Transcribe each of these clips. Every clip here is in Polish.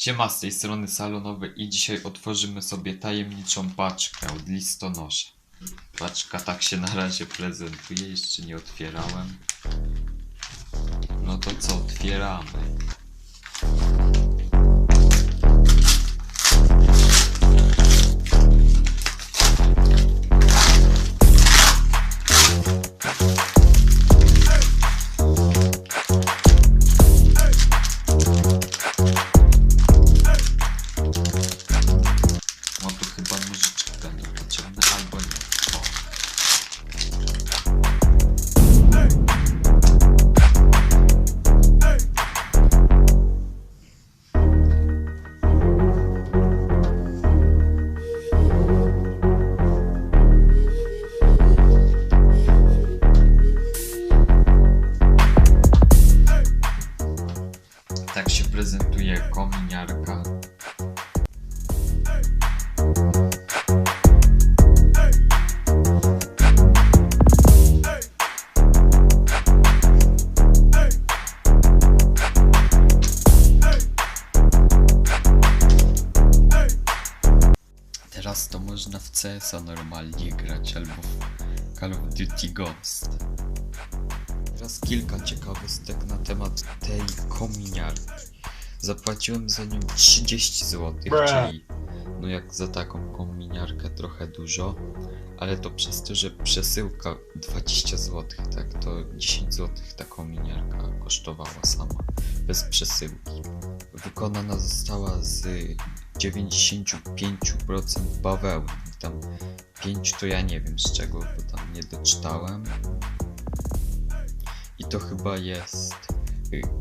Siema, z tej strony Salonowy i dzisiaj otworzymy sobie tajemniczą paczkę od listonosza. Paczka tak się na razie prezentuje, jeszcze nie otwierałem. No to co, otwieramy. Kominiarka. Teraz to można w CS-a normalnie grać albo w Call of Duty Ghost. Teraz kilka ciekawostek na temat tej kominiarki. Zapłaciłem za nią 30 zł, czyli no jak za taką kominiarkę trochę dużo, ale to przez to, że przesyłka 20 zł, tak, to 10 zł ta kominiarka kosztowała sama, bez przesyłki. Wykonana została z 95% bawełny. Tam 5 to ja nie wiem z czego, bo tam nie doczytałem. I to chyba jest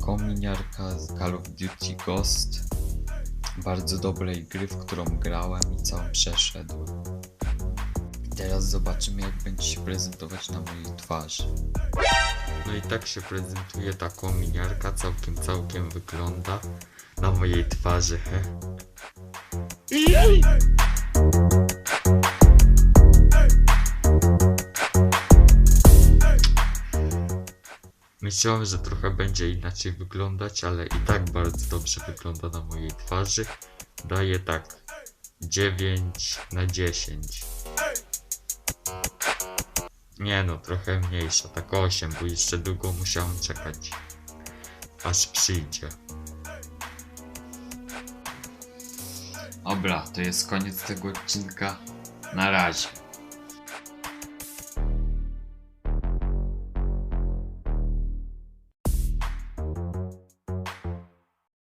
kominiarka z Call of Duty Ghost. Bardzo dobrej gry, w którą grałem i całą przeszedłem. Teraz zobaczymy jak będzie się prezentować na mojej twarzy. No i tak się prezentuje ta kominiarka, całkiem, całkiem wygląda na mojej twarzy, he. Myślałem, że trochę będzie inaczej wyglądać, ale i tak bardzo dobrze wygląda na mojej twarzy. Daję tak 9 na 10. Nie no, trochę mniejsza, tak 8, bo jeszcze długo musiałem czekać, aż przyjdzie. Dobra, to jest koniec tego odcinka. Na razie.